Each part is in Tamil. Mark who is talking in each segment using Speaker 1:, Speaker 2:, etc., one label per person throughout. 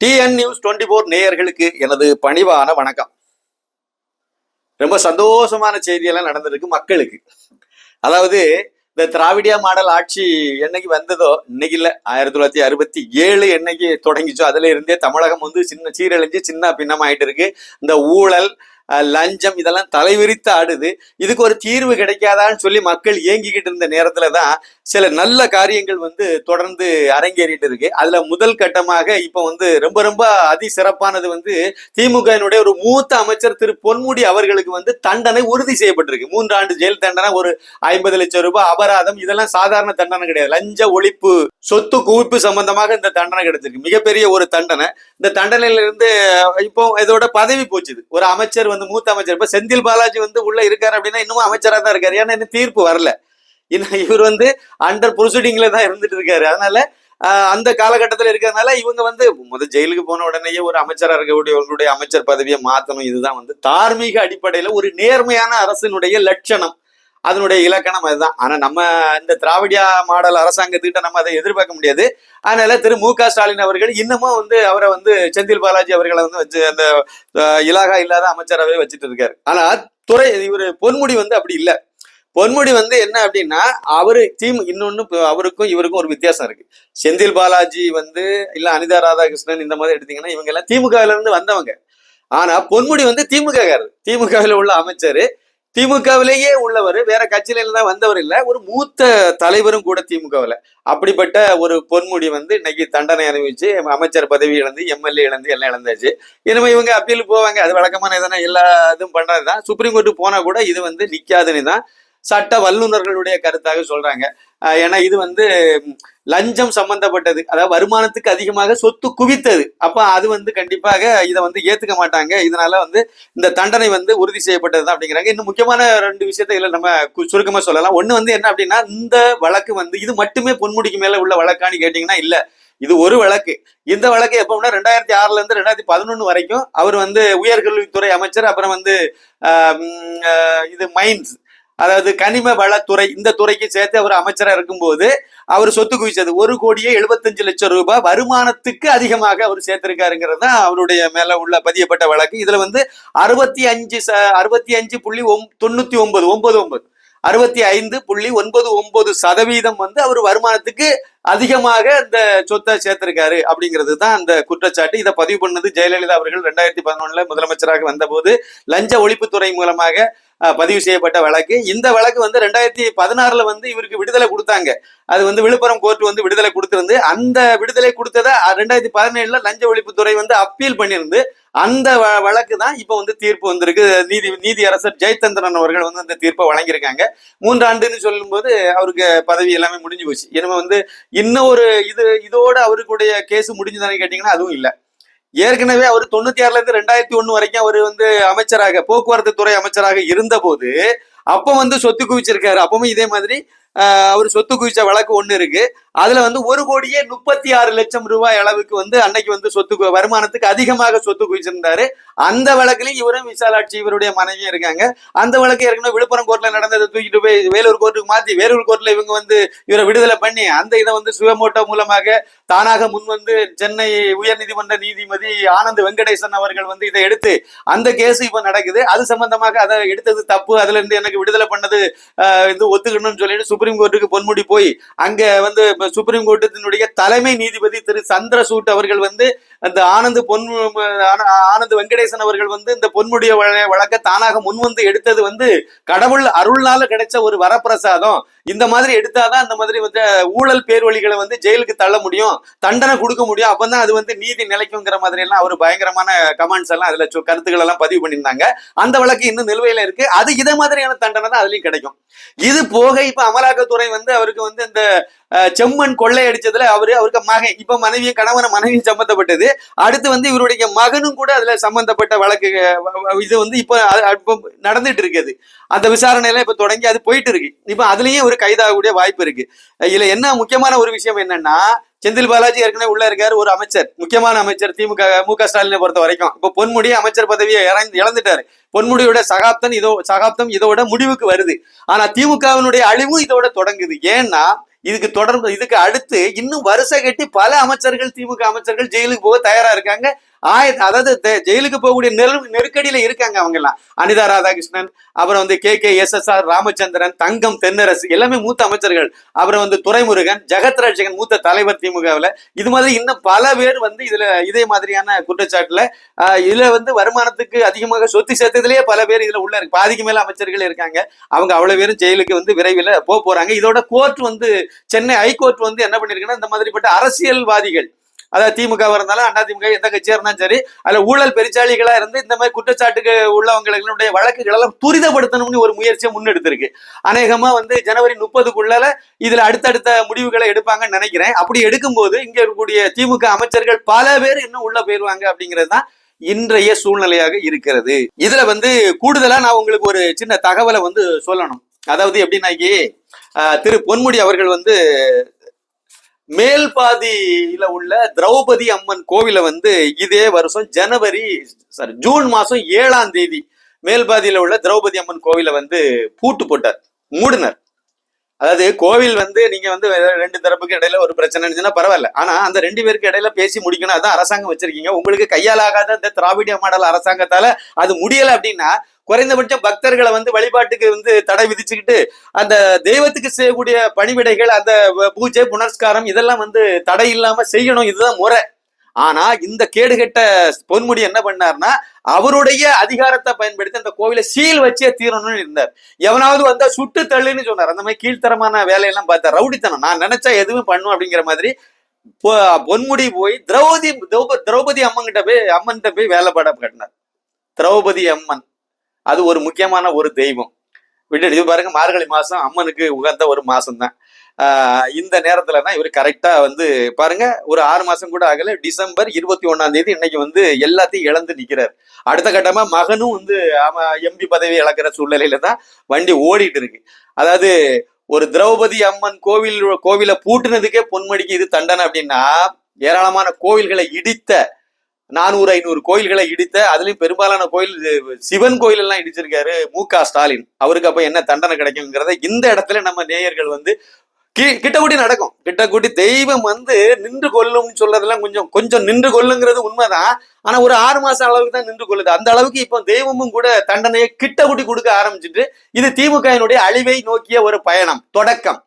Speaker 1: டிஎன் நியூஸ் டுவெண்ட்டி ஃபோர் நேயர்களுக்கு எனது பணிவான வணக்கம். ரொம்ப சந்தோஷமான செய்தியெல்லாம் நடந்திருக்கு மக்களுக்கு. அதாவது இந்த திராவிடியா மாடல் ஆட்சி என்னைக்கு வந்ததோ இன்னைக்கு இல்ல. ஆயிரத்தி தொள்ளாயிரத்தி அறுபத்தி ஏழு என்னைக்கு தொடங்கிச்சோ அதுல இருந்தே தமிழகம் வந்து சின்ன சீரழிஞ்சு சின்ன பின்னமாயிட்டு இருக்கு. இந்த ஊழல் லஞ்சம் இதெல்லாம் தலைவிரித்து ஆடுது. இதுக்கு ஒரு தீர்வு கிடைக்காதான்னு சொல்லி மக்கள் இயங்கிக்கிட்டு இருந்த நேரத்துல தான் சில நல்ல காரியங்கள் வந்து தொடர்ந்து அரங்கேறிட்டு இருக்கு. அதுல முதல் கட்டமாக இப்ப வந்து ரொம்ப ரொம்ப அதி சிறப்பானது வந்து திமுகவினுடைய ஒரு மூத்த அமைச்சர் திரு பொன்முடி அவர்களுக்கு வந்து தண்டனை உறுதி செய்யப்பட்டிருக்கு. மூன்றாண்டு ஜெயில் தண்டனை ஒரு ஐம்பது லட்சம் ரூபாய் அபராதம் இதெல்லாம் சாதாரண தண்டனை கிடையாது. லஞ்ச ஒழிப்பு சொத்து குவிப்பு சம்பந்தமாக இந்த தண்டனை கிடைச்சிருக்கு. மிகப்பெரிய ஒரு தண்டனை. இந்த தண்டனையில இருந்து இப்போ இதோட பதவி போச்சுது. ஒரு அமைச்சர் வந்து மூத்த அமைச்சர். இப்போ செந்தில் பாலாஜி வந்து உள்ள இருக்காரு அப்படின்னா இன்னமும் அமைச்சரா தான் இருக்காரு. ஏன்னா இன்னும் தீர்ப்பு வரல. இன்னும் இவர் வந்து அண்டர் ப்ரொசீடிங்ல தான் இருந்துட்டு இருக்காரு. அதனால அந்த காலகட்டத்தில் இருக்கிறதுனால இவங்க வந்து முத ஜெயிலுக்கு போன உடனேயே ஒரு அமைச்சராக இருக்கக்கூடியவர்களுடைய அமைச்சர் பதவியை மாத்தணும். இதுதான் வந்து தார்மீக அடிப்படையில ஒரு நேர்மையான அரசினுடைய லட்சணம். அதனுடைய இலக்கணம் அதுதான். ஆனா நம்ம இந்த திராவிடியா மாடல் அரசாங்கத்துக்கிட்ட நம்ம அதை எதிர்பார்க்க முடியாது. அதனால திரு மு க ஸ்டாலின் அவர்கள் இன்னமும் வந்து அவரை வந்து செந்தில் பாலாஜி அவர்களை வந்து வச்சு அந்த இலாகா இல்லாத அமைச்சரவை வச்சுட்டு இருக்காரு. ஆனா துறை இவர் பொன்முடி வந்து அப்படி இல்லை. பொன்முடி வந்து என்ன அப்படின்னா அவரு டீம் இன்னொன்னு அவருக்கும் இவருக்கும் ஒரு வித்தியாசம் இருக்கு. செந்தில் பாலாஜி வந்து இல்ல அனிதா ராதாகிருஷ்ணன் இந்த மாதிரி எடுத்தீங்கன்னா இவங்க எல்லாம் திமுகவில இருந்து வந்தவங்க. ஆனா பொன்முடி வந்து திமுக திமுகவில் உள்ள அமைச்சர். திமுகவிலேயே உள்ளவர் வேற கட்சியில தான் வந்தவர் இல்ல ஒரு மூத்த தலைவரும் கூட திமுகவில். அப்படிப்பட்ட ஒரு பொன்முடி வந்து இன்னைக்கு தண்டனை அனுபவிச்சு அமைச்சர் பதவி இழந்து எம்எல்ஏ இழந்து எல்லாம் இழந்தாச்சு. இனிமே இவங்க அப்பீல் போவாங்க. அது வழக்கமான எதனா எல்லா இதுவும் பண்றதுதான். சுப்ரீம் கோர்ட்டு போனா கூட இது வந்து நிக்காதுன்னு தான் சட்ட வல்லுநர்களுடைய கருத்தாக சொல்றாங்க. ஏன்னா இது வந்து லஞ்சம் சம்பந்தப்பட்டது. அதாவது வருமானத்துக்கு அதிகமாக சொத்து குவித்தது. அப்ப அது வந்து கண்டிப்பாக இதை வந்து ஏத்துக்க மாட்டாங்க. இதனால வந்து இந்த தண்டனை வந்து உறுதி செய்யப்பட்டது தான் அப்படிங்கிறாங்க. இன்னும் முக்கியமான ரெண்டு விஷயத்தை இதில் நம்ம கு- சுருக்கமா சொல்லலாம். ஒண்ணு வந்து என்ன அப்படின்னா இந்த வழக்கு வந்து இது மட்டுமே பொன்முடிக்கு மேல உள்ள வழக்கான்னு கேட்டீங்கன்னா இல்ல. இது ஒரு வழக்கு. இந்த வழக்கு எப்போனா ரெண்டாயிரத்தி ஆறுல இருந்து ரெண்டாயிரத்தி பதினொன்னு வரைக்கும் அவர் வந்து உயர்கல்வித்துறை அமைச்சர் அப்புறம் வந்து இது மைன்ஸ். அதாவது கனிம வளத்துறை இந்த துறைக்கு சேர்த்து அவர் அமைச்சராக இருக்கும்போது அவர் சொத்து குவிச்சது. ஒரு கோடியே எழுபத்தஞ்சு லட்சம் ரூபாய் வருமானத்துக்கு அதிகமாக அவர் சேர்த்திருக்காருங்கிறது தான் அவருடைய மேல உள்ள பதியப்பட்ட வழக்கு. இதுல வந்து அறுபத்தி அஞ்சு ச அறுபத்தி அஞ்சு புள்ளி ஒம் தொண்ணூத்தி ஒன்பது ஒன்பது ஒன்பது. அறுபத்தி ஐந்து புள்ளி ஒன்பது ஒன்பது சதவீதம் வந்து அவர் வருமானத்துக்கு அதிகமாக இந்த சொத்தை சேர்த்திருக்காரு அப்படிங்கிறது தான் அந்த குற்றச்சாட்டு. இதை பதிவு பண்ணது ஜெயலலிதா அவர்கள். ரெண்டாயிரத்தி பதினொன்னுல முதலமைச்சராக வந்தபோது லஞ்ச ஒழிப்புத்துறை மூலமாக பதிவு செய்யப்பட்ட வழக்கு. இந்த வழக்கு வந்து ரெண்டாயிரத்தி பதினாறுல வந்து இவருக்கு விடுதலை கொடுத்தாங்க. அது வந்து விழுப்புரம் கோர்ட் வந்து விடுதலை கொடுத்திருந்து அந்த விடுதலை கொடுத்ததை ரெண்டாயிரத்தி பதினேழுல லஞ்ச ஒழிப்புத்துறை வந்து அப்பீல் பண்ணியிருந்து அந்த வ- வழக்கு தான் இப்போ வந்து தீர்ப்பு வந்திருக்கு. நீதி நீதி அரசர் ஜெயச்சந்திரன் அவர்கள் வந்து அந்த தீர்ப்பை வழங்கியிருக்காங்க. மூன்றாண்டுன்னு சொல்லும்போது அவருக்கு பதவி எல்லாமே முடிஞ்சு போச்சு. எனவே வந்து இன்னும் ஒரு இது இதோட அவருக்குடைய கேஸ் முடிஞ்சுதானே கேட்டிங்கன்னா அதுவும் இல்லை. ஏற்கனவே அவர் தொண்ணூத்தி ஆறுல இருந்து ரெண்டாயிரத்தி ஒண்ணு வரைக்கும் அவர் வந்து அமைச்சராக போக்குவரத்து துறை அமைச்சராக இருந்தபோது அப்ப வந்து சொத்து குவிச்சிருக்காரு. அப்பவும் இதே மாதிரி அவர் சொத்து குவிச்ச வழக்கு ஒண்ணு இருக்கு. அதுல வந்து ஒரு கோடியே முப்பத்தி ஆறு லட்சம் ரூபாய் அளவுக்கு வந்து அன்னைக்கு வந்து சொத்து வருமானத்துக்கு அதிகமாக சொத்து குவிச்சிருந்தாரு. அந்த வழக்குலயும் இவரும் விசாலாட்சி இவருடைய மனைவியும் இருக்காங்க. அந்த வழக்கு ஏற்கனவே விழுப்புரம் கோர்ட்ல நடந்ததை தூக்கிட்டு போய் வேலூர் கோர்ட்டுக்கு மாத்தி வேலூர் கோர்ட்ல இவங்க வந்து இவரை விடுதலை பண்ணி அந்த இதை வந்து சுயமோட்டோ மூலமாக தானாக முன் வந்து சென்னை உயர்நீதிமன்ற நீதிபதி ஆனந்த் வெங்கடேசன் அவர்கள் வந்து இதை எடுத்து அந்த கேஸ் இப்ப நடக்குது. அது சம்பந்தமாக அதை எடுத்தது தப்பு. அதுல இருந்து எனக்கு விடுதலை பண்ணது ஆஹ், இது ஒத்துக்கணும்னு சொல்லிட்டு சுப்ரீம் கோர்ட்டுக்கு பொன்முடி போய் அங்க வந்து சுப்ரீம் கோர்ட்டினுடைய தலைமை நீதிபதி திரு சந்திரசூட் அவர்கள் வந்து அந்த ஆனந்த் பொன் ஆன- ஆனந்த் வெங்கடேசன் அவர்கள் வந்து இந்த பொன்முடிய வழ- வழக்க தானாக முன் வந்து எடுத்தது வந்து கடவுள் அருள்னால கிடைச்ச ஒரு வரப்பிரசாதம். இந்த மாதிரி எடுத்தாதான் அந்த மாதிரி வந்து ஊழல் பேர்வழிகளை வந்து ஜெயிலுக்கு தள்ள முடியும் தண்டனை கொடுக்க முடியும். அப்பதான் அது வந்து நீதி நிலைக்குங்கிற மாதிரி எல்லாம் அவர் பயங்கரமான கமெண்ட்ஸ் எல்லாம் அதுல சொ- கருத்துக்கள் எல்லாம் பதிவு பண்ணியிருந்தாங்க. அந்த வழக்கு இன்னும் நிலுவையில இருக்கு. அது இதே மாதிரியான தண்டனை தான் அதுலயும் கிடைக்கும். இது போக இப்ப அமலாக்கத்துறை வந்து அவருக்கு வந்து இந்த அஹ், செம்மண் கொள்ளை அடிச்சதுல அவரு அவருக்கு மகன் இப்ப மனைவியும் கணவன மனைவியும் சம்பந்தப்பட்டது அடுத்து வந்து இவருடைய மகனும் கூட அதுல சம்பந்தப்பட்ட வழக்கு இது வந்து இப்ப நடந்துட்டு இருக்குது. அந்த விசாரணையில இப்ப தொடங்கி அது போயிட்டு இருக்கு. இப்ப அதுலயும் ஒரு கைதாகக்கூடிய வாய்ப்பு இருக்கு. இதுல என்ன முக்கியமான ஒரு விஷயம் என்னன்னா செந்தில் பாலாஜி ஏற்கனவே உள்ள இருக்காரு ஒரு அமைச்சர். முக்கியமான அமைச்சர் திமுக மு க ஸ்டாலினை பொறுத்த வரைக்கும். இப்ப பொன்முடி அமைச்சர் பதவியை இறந்து இழந்துட்டாரு. பொன்முடியோட சகாப்தம் இதோ சகாப்தம் இதோட முடிவுக்கு வருது. ஆனா திமுகவினுடைய அழிவும் இதோட தொடங்குது. ஏன்னா இதுக்கு தொடர்ந்து இதுக்கு அடுத்து இன்னும் வருஷ கட்டி பல அமைச்சர்கள் திமுக அமைச்சர்கள் ஜெயிலுக்கு போக தயாரா இருக்காங்க. ஆய அதாவது தெ- ஜெயிலுக்கு போகக்கூடிய நெரு நெருக்கடியில இருக்காங்க அவங்க எல்லாம் அனிதா ராதாகிருஷ்ணன் அப்புறம் வந்து K K S S R Ramachandran Thangam Thennarasu எல்லாமே மூத்த அமைச்சர்கள். அப்புறம் வந்து துரைமுருகன் ஜெகத் மூத்த தலைவர் திமுகவில். இது மாதிரி இன்னும் பல பேர் வந்து இதுல இதே மாதிரியான குற்றச்சாட்டுல இதுல வந்து வருமானத்துக்கு அதிகமாக சொத்து சேர்த்ததுலயே பல பேர் இதுல உள்ள இருக்கு. பாதிக்கு மேல அமைச்சர்கள் இருக்காங்க. அவங்க அவ்வளவு பேரும் ஜெயிலுக்கு வந்து விரைவில் போக போறாங்க. இதோட கோர்ட் வந்து சென்னை ஹைகோர்ட் வந்து என்ன பண்ணிருக்குன்னா இந்த மாதிரிப்பட்ட அரசியல்வாதிகள் அதாவது திமுக இருந்தாலும் அண்ணா திமுக எந்த கட்சியா இருந்தாலும் சரி அதுல ஊழல் பெருச்சாளிகளா இருந்து இந்த மாதிரி குற்றச்சாட்டுக்கு உள்ளவங்களுடைய வழக்குகள் எல்லாம் துரிதப்படுத்தணும்னு ஒரு முயற்சியை முன்னெடுத்திருக்கு. அநேகமா வந்து ஜனவரி முப்பதுக்குள்ளால இதுல அடுத்தடுத்த முடிவுகளை எடுப்பாங்கன்னு நினைக்கிறேன். அப்படி எடுக்கும்போது இங்க இருக்கக்கூடிய திமுக அமைச்சர்கள் பல பேர் இன்னும் உள்ள போயிருவாங்க அப்படிங்கிறது தான் இன்றைய சூழ்நிலையாக இருக்கிறது. இதுல வந்து கூடுதலா நான் உங்களுக்கு ஒரு சின்ன தகவலை வந்து சொல்லணும். அதாவது எப்படின்னாக்கி திரு பொன்முடி அவர்கள் வந்து மேல்பாதியில உள்ள திரௌபதி அம்மன் கோவில வந்து இதே வருஷம் ஜனவரி சாரி ஜூன் மாசம் ஏழாம் தேதி மேல்பாதியில உள்ள திரௌபதி அம்மன் கோவில வந்து பூட்டு போட்டார் மூடினர். அதாவது கோவில் வந்து நீங்க வந்து ரெண்டு தரப்புக்கு இடையில ஒரு பிரச்சனை இருந்துச்சுன்னா பரவாயில்ல. ஆனா அந்த ரெண்டு பேருக்கு இடையில பேசி முடிக்கணும். அதான் அரசாங்கம் வச்சிருக்கீங்க. உங்களுக்கு கையாலாகாத இந்த திராவிட மாடல் அரசாங்கத்தால அது முடியல அப்படின்னா குறைந்தபட்சம் பக்தர்களை வந்து வழிபாட்டுக்கு வந்து தடை விதிச்சுக்கிட்டு அந்த தெய்வத்துக்கு செய்யக்கூடிய பணிவிடைகள் அந்த பூஜை புனஸ்காரம் இதெல்லாம் வந்து தடை இல்லாம செய்யணும். இதுதான் முறை. ஆனா இந்த கேடுகெட்ட பொன்முடி என்ன பண்ணார்னா அவருடைய அதிகாரத்தை பயன்படுத்தி அந்த கோவிலை சீல் வச்சே தீரணும்னு இருந்தார். எவனாவது வந்தா சுட்டு தள்ளுன்னு சொன்னார். அந்த மாதிரி கீழ்த்தரமான வேலையெல்லாம் பார்த்தா ரவுடித்தனம். நான் நினைச்சா எதுவும் பண்ணும் அப்படிங்கிற மாதிரி பொன்முடி போய் திரௌபதி திரௌபதி அம்மன் கிட்ட போய் அம்மன் போய் வேலை பாட கட்டினார். திரௌபதி அம்மன். அது ஒரு முக்கியமான ஒரு தெய்வம். விட்டு இது பாருங்க மார்கழி மாசம் அம்மனுக்கு உகந்த ஒரு மாசம் தான் இந்த நேரத்துல தான் இவர் கரெக்டா வந்து பாருங்க ஒரு ஆறு மாசம் கூட ஆகல. டிசம்பர் இருபத்தி ஒண்ணாம் தேதி இன்னைக்கு வந்து எல்லாத்தையும் இழந்து நிக்கிறார். அடுத்த கட்டமா மகனும் வந்து எம்பி பதவி இழக்கிற சூழ்நிலையில தான் வண்டி ஓடிட்டு இருக்கு. அதாவது ஒரு திரௌபதி அம்மன் கோவில் கோவிலை பூட்டினதுக்கே பொன்மடிக்கு இது தண்டனை அப்படின்னா ஏராளமான கோவில்களை இடித்த நானூறு ஐநூறு கோயில்களை இடித்த அதுலயும் பெரும்பாலான கோயில் சிவன் கோயில் எல்லாம் இடிச்சிருக்காரு மு க ஸ்டாலின். அவருக்கு அப்ப என்ன தண்டனை கிடைக்குங்கிறத இந்த இடத்துல நம்ம நேயர்கள் வந்து கி- கிட்டக்கூட்டி நடக்கும். கிட்டக்கூட்டி தெய்வம் வந்து நின்று கொள்ளும்னு சொல்றதெல்லாம் கொஞ்சம் கொஞ்சம் நின்று கொள்ளுங்கிறது உண்மைதான். ஆனா ஒரு ஆறு மாசம் அளவுக்கு தான் நின்று கொள்ளுது. அந்த அளவுக்கு இப்போ தெய்வமும் கூட தண்டனையை கிட்ட குட்டி கொடுக்க ஆரம்பிச்சுட்டு இது திமுகவினுடைய அழிவை நோக்கிய ஒரு பயணம் தொடக்கம்.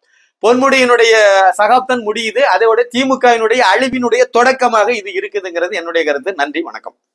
Speaker 1: பொன்முடியினுடைய சகாப்தன் முடியுது. அதோட திமுகவினுடைய அழிவினுடைய தொடக்கமாக இது இருக்குதுங்கிறது என்னுடைய கருத்து. நன்றி வணக்கம்.